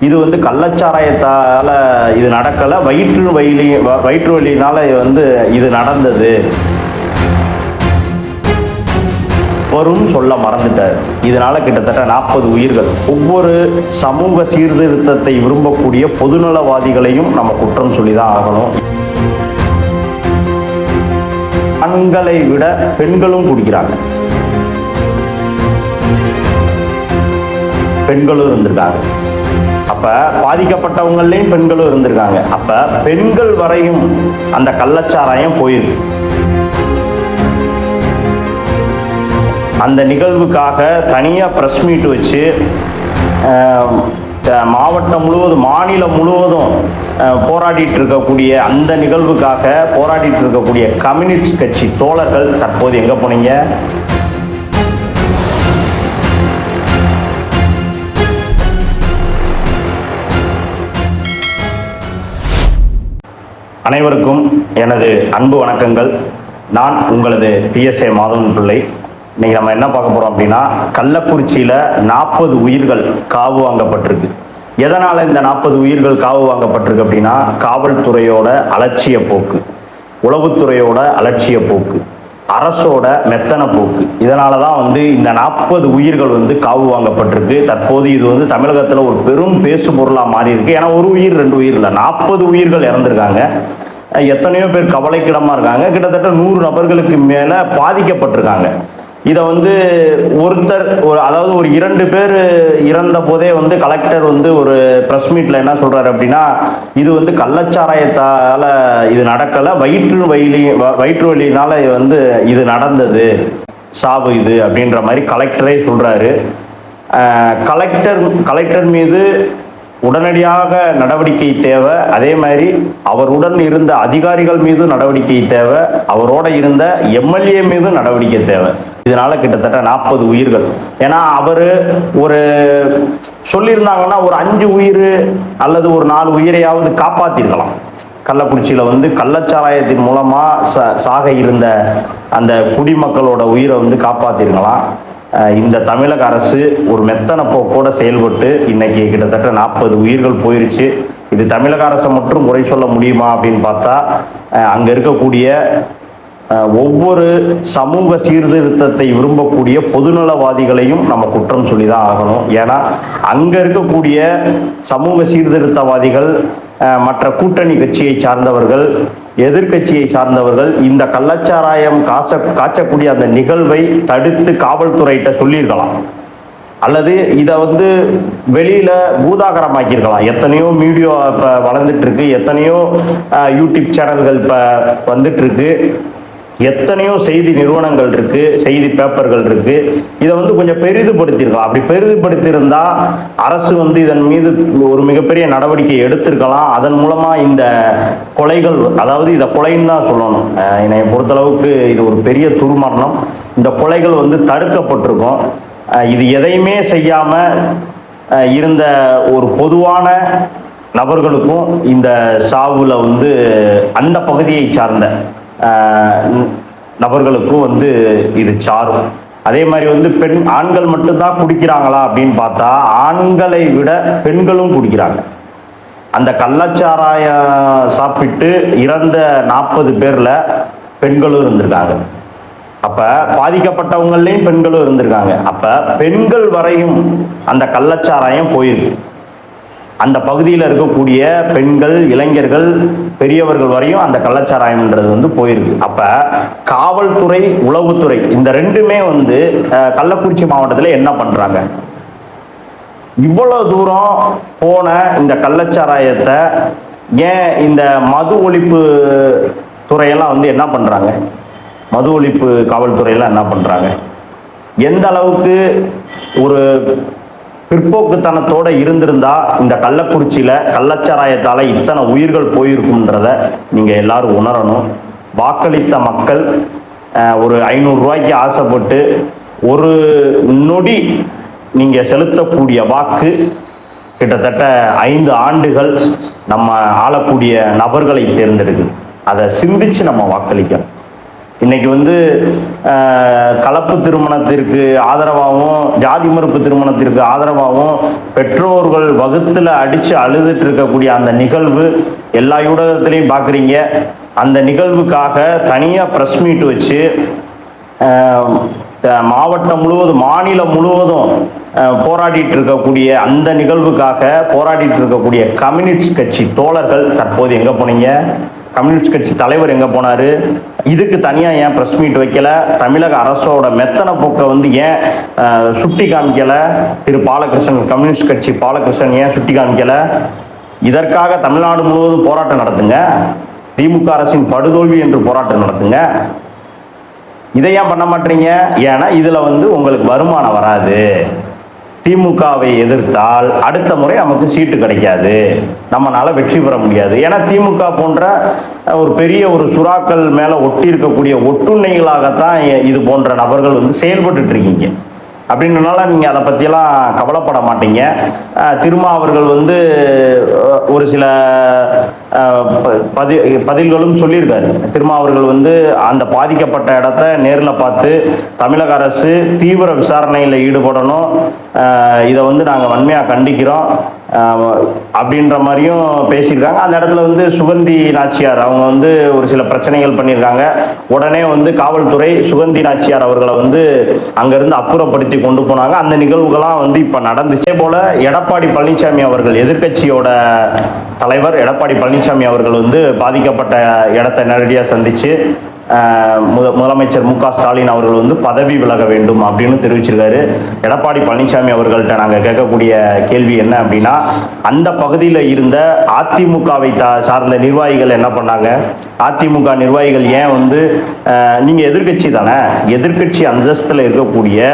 இது வந்து கள்ளச்சாராயத்தால் இது நடக்கலை. வயிற்று வயலி வ- வயிற்று வலியினால் வந்து இது நடந்தது. வரும் சொல்ல மறந்துட்டார். இதனால கிட்டத்தட்ட நாற்பது உயிர்கள். ஒவ்வொரு சமூக சீர்திருத்தத்தை விரும்பக்கூடிய பொதுநலவாதிகளையும் நம்ம குற்றம் சொல்லி தான் ஆகணும். ஆண்களை விட பெண்களும் குடிக்கிறாங்க. பெண்களும் இருந்திருக்காங்க. அப்ப பாதிக்கப்பட்டவங்களையும் பெண்களும் இருந்திருக்காங்க. அப்ப பெண்கள் வரையும் அந்த கள்ளச்சாராயம் போயிருக்கு. அந்த நிகழ்வுக்காக தனியாக ப்ரெஸ் மீட் வச்சு மாவட்டம் முழுவதும் மாநிலம் முழுவதும் போராடிட்டு இருக்கக்கூடிய அந்த நிகழ்வுக்காக போராடிட்டு இருக்கக்கூடிய கம்யூனிஸ்ட் கட்சி தோழர்கள் தற்போது எங்கே போனீங்க? அனைவருக்கும் எனது அன்பு வணக்கங்கள். நான் உங்களது பிஎஸ்ஏ மாதவன் பிள்ளை. இன்னைக்கு நம்ம என்ன பார்க்க போறோம் அப்படின்னா கள்ளக்குறிச்சியில நாற்பது உயிர்கள் காவு வாங்கப்பட்டிருக்கு. எதனால இந்த நாற்பது உயிர்கள் காவு வாங்கப்பட்டிருக்கு அப்படின்னா காவல்துறையோட அலட்சிய போக்கு. உளவுத்துறையோட அலட்சிய போக்கு. அரசோட மெத்தன போக்கு. இதனால தான் வந்து இந்த நாற்பது உயிர்கள் வந்து காவு வாங்கப்பட்டிருக்கு. தற்போது இது வந்து தமிழகத்தில் ஒரு பெரும் பேசு பொருளாக மாறி இருக்கு ஏன்னா ஒரு உயிர் ரெண்டு உயிர் இல்லை. நாற்பது உயிர்கள் இறந்துருக்காங்க. எத்தனையோ பேர் கவலைக்கிடமாக இருக்காங்க. கிட்டத்தட்ட நூறு நபர்களுக்கு மேலே பாதிக்கப்பட்டிருக்காங்க. இதை வந்து ஒருத்தர் ஒரு அதாவது ஒரு இரண்டு பேர் இறந்த போதே வந்து கலெக்டர் வந்து ஒரு ப்ரெஸ் மீட்டில் என்ன சொல்கிறாரு அப்படின்னா இது வந்து கள்ளச்சாராயத்தால் இது நடக்கலை வயிற்று வயலி வ- வயிற்று வலியினால வந்து இது நடந்தது சாவு இது அப்படின்ற மாதிரி கலெக்டரே சொல்கிறாரு கலெக்டர் கலெக்டர் மீது உடனடியாக நடவடிக்கை தேவை. அதே மாதிரி அவருடன் இருந்த அதிகாரிகள் மீதும் நடவடிக்கை தேவை. அவரோட இருந்த எம்எல்ஏ மீதும் நடவடிக்கை தேவை. இதனால கிட்டத்தட்ட நாற்பது உயிர்கள். ஏன்னா அவரு ஒரு சொல்லியிருந்தாங்கன்னா ஒரு அஞ்சு உயிர் அல்லது ஒரு நாலு உயிரையாவது காப்பாத்திருக்கலாம். கள்ளக்குறிச்சியில வந்து கள்ளச்சாராயத்தின் மூலமா ச- சாக இருந்த அந்த குடிமக்களோட உயிரை வந்து காப்பாத்திருக்கலாம். இந்த தமிழக அரசு ஒரு மெத்தன போக்கோட செயல்பட்டு இன்னைக்கு கிட்டத்தட்ட நாற்பது உயிர்கள் போயிருச்சு. இது தமிழக அரசை மட்டும் குறை சொல்ல முடியுமா அப்படின்னு பார்த்தா அங்கே அங்க இருக்கக்கூடிய ஒவ்வொரு சமூக சீர்திருத்தத்தை விரும்பக்கூடிய பொதுநலவாதிகளையும் நம்ம குற்றம் சொல்லி தான் ஆகணும். ஏன்னா அங்கே இருக்கக்கூடிய சமூக சீர்திருத்தவாதிகள் மற்ற கூட்டணி கட்சியை சார்ந்தவர்கள் எதிர்க்கட்சியை சார்ந்தவர்கள் இந்த கள்ளச்சாராயம் காச காய்ச்சக்கூடிய அந்த நிகழ்வை தடுத்து காவல்துறையிட்ட சொல்லியிருக்கலாம். அல்லது இதை வந்து வெளியில் பூதாகரமாக்கியிருக்கலாம். எத்தனையோ மீடியா இப்போ வளர்ந்துட்டுருக்கு எத்தனையோ யூடியூப் சேனல்கள் இப்போ வந்துட்டுருக்கு எத்தனையோ செய்தி நிறுவனங்கள் இருக்கு செய்தி பேப்பர்கள் இருக்கு. இதை வந்து கொஞ்சம் பெரிதுபடுத்தியிருக்கலாம். அப்படி பெரிதுபடுத்தியிருந்தா அரசு வந்து இதன் மீது ஒரு மிகப்பெரிய நடவடிக்கை எடுத்திருக்கலாம். அதன் மூலமா இந்த கொலைகள் அதாவது இதை கொலைன்னு தான் சொல்லணும். என்னை பொறுத்தளவுக்கு இது ஒரு பெரிய துர்மரணம். இந்த கொலைகள் வந்து தடுக்கப்பட்டிருக்கும். இது எதையுமே செய்யாம இருந்த ஒரு பொதுவான நபர்களுக்கும் இந்த சாவுல வந்து அந்த பகுதியை சார்ந்த நபர்களுக்கும் வந்து இது சாரும். அதே மாதிரி வந்து பெண் ஆண்கள் மட்டும்தான் குடிக்கிறாங்களா அப்படின்னு பார்த்தா ஆண்களை விட பெண்களும் குடிக்கிறாங்க. அந்த கள்ளச்சாராய சாப்பிட்டு இறந்த நாற்பது பேர்ல பெண்களும் இருந்திருக்காங்க. அப்ப பாதிக்கப்பட்டவங்களையும் பெண்களும் இருந்திருக்காங்க. அப்ப பெண்கள் வரையும் அந்த கள்ளச்சாராயம் போயிருக்கு. அந்த பகுதியில் இருக்கக்கூடிய பெண்கள் இளைஞர்கள் பெரியவர்கள் வரையும் அந்த கள்ளச்சாராயம்ன்றது வந்து போயிருக்கு. அப்போ காவல்துறை உளவுத்துறை இந்த ரெண்டுமே வந்து கள்ளக்குறிச்சி மாவட்டத்தில் என்ன பண்ணுறாங்க இவ்வளோ தூரம் போன இந்த கள்ளச்சாராயத்தை ஏன் இந்த மது ஒழிப்பு துறையெல்லாம் வந்து என்ன பண்ணுறாங்க மது ஒழிப்பு காவல்துறையெல்லாம் என்ன பண்ணுறாங்க எந்த அளவுக்கு ஒரு பிற்போக்குத்தனத்தோட இருந்திருந்தா இந்த கள்ளக்குறிச்சியில கள்ளச்சாராயத்தால இத்தனை உயிர்கள் போயிருக்கும்ன்றத நீங்க எல்லாரும் உணரணும். வாக்களித்த மக்கள் ஒரு ஐநூறுரூவாய்க்கு ஆசைப்பட்டு ஒரு நொடி நீங்க செலுத்தக்கூடிய வாக்கு கிட்டத்தட்ட ஐந்து ஆண்டுகள் நம்ம ஆளக்கூடிய நபர்களை தேர்ந்தெடுக்குது. அதை சிந்திச்சு நம்ம வாக்களிக்கணும். இன்னைக்கு வந்து கலப்பு திருமணத்திற்கு ஆதரவாகவும் ஜாதி மறுப்பு திருமணத்திற்கு ஆதரவாகவும் பெற்றோர்கள் வகுத்தில் அடித்து அழுதுட்டு இருக்கக்கூடிய அந்த நிகழ்வு எல்லா ஊடகத்திலையும் பார்க்குறீங்க அந்த நிகழ்வுக்காக தனியாக ப்ரெஸ் மீட் வச்சு மாவட்டம் முழுவதும் மாநிலம் முழுவதும் போராடிட்டு இருக்கக்கூடிய அந்த நிகழ்வுக்காக போராடிட்டு இருக்கக்கூடிய கம்யூனிஸ்ட் கட்சி தோழர்கள் தற்போது எங்கே போனீங்க? கம்யூனிஸ்ட் கட்சி தலைவர் எங்கே போனாரு? இதுக்கு தனியாக ஏன் ப்ரெஸ் மீட் வைக்கல? தமிழக அரசோட மெத்தன போக்கை வந்து ஏன் சுட்டி காமிக்கலை? திரு பாலகிருஷ்ணன் கம்யூனிஸ்ட் கட்சி பாலகிருஷ்ணன் ஏன் சுட்டி காமிக்கலை? இதற்காக தமிழ்நாடு முழுவதும் போராட்டம் நடத்துங்க. திமுக அரசின் படுதோல்வி என்று போராட்டம் நடத்துங்க. இதை ஏன் பண்ண மாட்டீங்க? ஏன்னா இதில் வந்து உங்களுக்கு வருமானம் வராது. திமுகவை எதிர்த்தால் அடுத்த முறை நமக்கு சீட்டு கிடைக்காது. நம்மனால வெற்றி பெற முடியாது. ஏன்னா திமுக போன்ற ஒரு பெரிய ஒரு சுறாக்கள் மேல ஒட்டி இருக்கக்கூடிய ஒட்டுண்ணைகளாகத்தான் இது போன்ற நபர்கள் வந்து செயல்பட்டு இருக்கீங்க. அப்படின்றனால நீங்கள் அதை பற்றியெல்லாம் கவலைப்பட மாட்டீங்க. திருமா அவர்கள் வந்து ஒரு சில ப- பதி பதில்களும் சொல்லியிருக்காரு. திருமா அவர்கள் வந்து அந்த பாதிக்கப்பட்ட இடத்த நேரில் பார்த்து தமிழக அரசு தீவிர விசாரணையில் ஈடுபடணும். இதை வந்து நாங்கள் வன்மையாக கண்டிக்கிறோம். அப்படின்ற மாதிரியும் பேசியிருக்காங்க. அந்த இடத்துல வந்து சுகந்தி நாச்சியார் அவங்க வந்து ஒரு சில பிரச்சனைகள் பண்ணியிருக்காங்க. உடனே வந்து காவல்துறை சுகந்தி நாச்சியார் அவர்களை வந்து அங்கேருந்து அப்புறப்படுத்தி கொண்டு போனாங்க. அந்த நிகழ்வுகள்லாம் வந்து இப்போ நடந்துச்சே. போல எடப்பாடி பழனிசாமி அவர்கள் எதிர்க்கட்சியோட தலைவர் எடப்பாடி பழனிசாமி அவர்கள் வந்து பாதிக்கப்பட்ட இடத்தை நேரடியாக சந்திச்சு முதலமைச்சர் மு க ஸ்டாலின் அவர்கள் வந்து பதவி விலக வேண்டும் அப்படின்னு தெரிவிச்சிருக்காரு. எடப்பாடி பழனிசாமி அவர்கள்ட்ட நாங்கள் கேட்கக்கூடிய கேள்வி என்ன அப்படின்னா அந்த பகுதியில் இருந்த அதிமுகவை சார்ந்த நிர்வாகிகள் என்ன பண்ணாங்க? அதிமுக நிர்வாகிகள் ஏன் வந்து நீங்கள் எதிர்கட்சி எதிர்க்கட்சி தானே எதிர்க்கட்சி அந்தஸ்தில் இருக்கக்கூடிய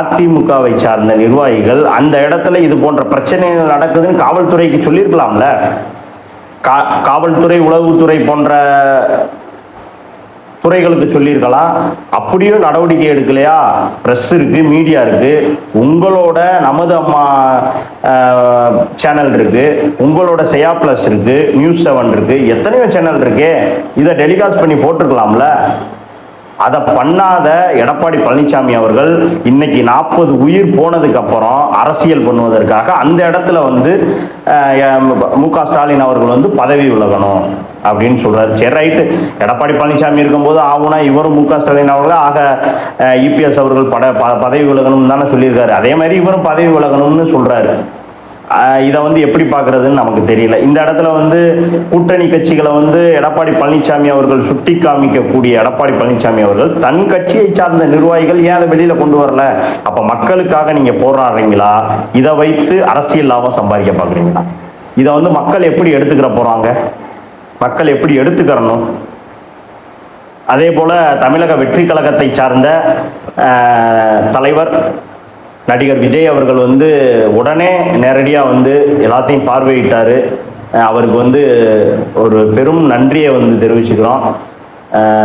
அதிமுகவை சார்ந்த நிர்வாகிகள் அந்த இடத்துல இது போன்ற பிரச்சனைகள் நடக்குதுன்னு காவல்துறைக்கு சொல்லியிருக்கலாம்ல. கா- காவல்துறை உளவுத்துறை போன்ற துறைகளுக்கு சொல்லியிருக்கலாம் அப்படியும் நடவடிக்கை எடுக்கலையா? ப்ரெஸ் இருக்கு மீடியா இருக்கு. உங்களோட நமது அம்மா சேனல் இருக்கு. உங்களோட செயா பிளஸ் இருக்கு. நியூஸ் செவன் இருக்கு. எத்தனையோ சேனல் இருக்கே. இதை டெலிகாஸ்ட் பண்ணி போட்டிருக்கலாம்ல? அதை பண்ணாத எடப்பாடி பழனிசாமி அவர்கள் இன்னைக்கு நாற்பது உயிர் போனதுக்கு அப்புறம் அரசியல் பண்ணுவதற்காக அந்த இடத்துல வந்து மு க ஸ்டாலின் அவர்கள் வந்து பதவி விலகணும் அப்படின்னு சொல்றாரு. சரி ரைட்டு. எடப்பாடி பழனிசாமி இருக்கும்போது ஆகுனா இவரும் மு க ஸ்டாலின் அவர்கள் ஆக இபிஎஸ் அவர்கள் பட ப- பதவி விலகணும்னு தானே சொல்லியிருக்காரு. அதே மாதிரி இவரும் பதவி விலகணும்னு சொல்றாரு. இதை வந்து எப்படி பார்க்கறதுன்னு நமக்கு தெரியல. இந்த இடத்துல வந்து கூட்டணி கட்சிகளை வந்து எடப்பாடி பழனிசாமி அவர்கள் சுட்டி காமிக்கக்கூடிய எடப்பாடி பழனிசாமி அவர்கள் தன் கட்சியை சார்ந்த நிர்வாகிகள் ஏன் அதை வெளியில் கொண்டு வரல? அப்போ மக்களுக்காக நீங்கள் போராடுறீங்களா? இதை வைத்து அரசியல் லாபம் சம்பாதிக்க பார்க்குறீங்களா? இதை வந்து மக்கள் எப்படி எடுத்துக்கிற போகிறாங்க மக்கள் எப்படி எடுத்துக்கிறணும்? அதே போல் தமிழக வெற்றி கழகத்தை சார்ந்த தலைவர் நடிகர் விஜய் அவர்கள் வந்து உடனே நேரடியாக வந்து எல்லாத்தையும் பார்வையிட்டார். அவருக்கு வந்து ஒரு பெரும் நன்றியை வந்து தெரிவிச்சுக்கிறோம்.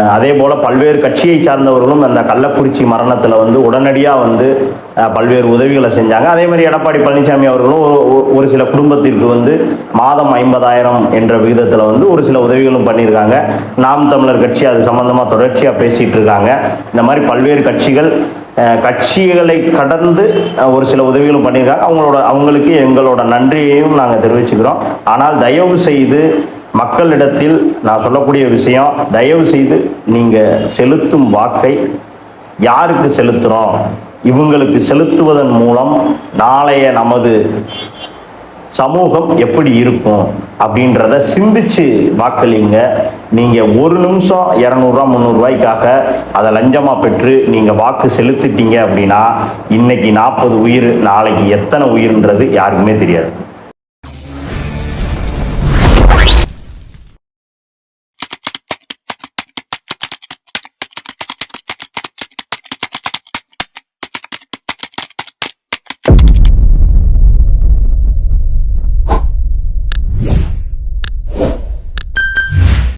அதே போல் பல்வேறு கட்சியை சார்ந்தவர்களும் அந்த கள்ளக்குறிச்சி மரணத்தில் வந்து உடனடியாக வந்து பல்வேறு உதவிகளை செஞ்சாங்க. அதே மாதிரி எடப்பாடி பழனிசாமி அவர்களும் ஒரு- சில குடும்பத்திற்கு வந்து மாதம் ஐம்பதாயிரம் என்ற விகிதத்தில் வந்து ஒரு சில உதவிகளும் பண்ணியிருக்காங்க. நாம் தமிழர் கட்சி அது சம்மந்தமாக தொடர்ச்சியாக பேசிகிட்டு இருக்காங்க. இந்த மாதிரி பல்வேறு கட்சிகள் கட்சிகளை கடந்து ஒரு சில உதவிகளும் பண்ணியிருக்காங்க. அவங்களோட அவங்களுக்கு எங்களோட நன்றியையும் நாங்கள் தெரிவிச்சுக்கிறோம். ஆனால் தயவு செய்து மக்களிடத்தில் நான் சொல்லக்கூடிய விஷயம் தயவு செய்து நீங்கள் செலுத்தும் வாக்கை யாருக்கு செலுத்துகிறோம் இவங்களுக்கு செலுத்துவதன் மூலம் நாளைய நமது சமூகம் எப்படி இருக்கும் அப்படின்றத சிந்திச்சு வாக்களிங்க. நீங்க ஒரு நிமிஷம் இரநூறுவா முந்நூறுரூவாய்க்காக அதை லஞ்சமா பெற்று நீங்க வாக்கு செலுத்திட்டீங்க அப்படின்னா இன்னைக்கு நாற்பது உயிர் நாளைக்கு எத்தனை உயிர்ன்றது யாருக்குமே தெரியாது.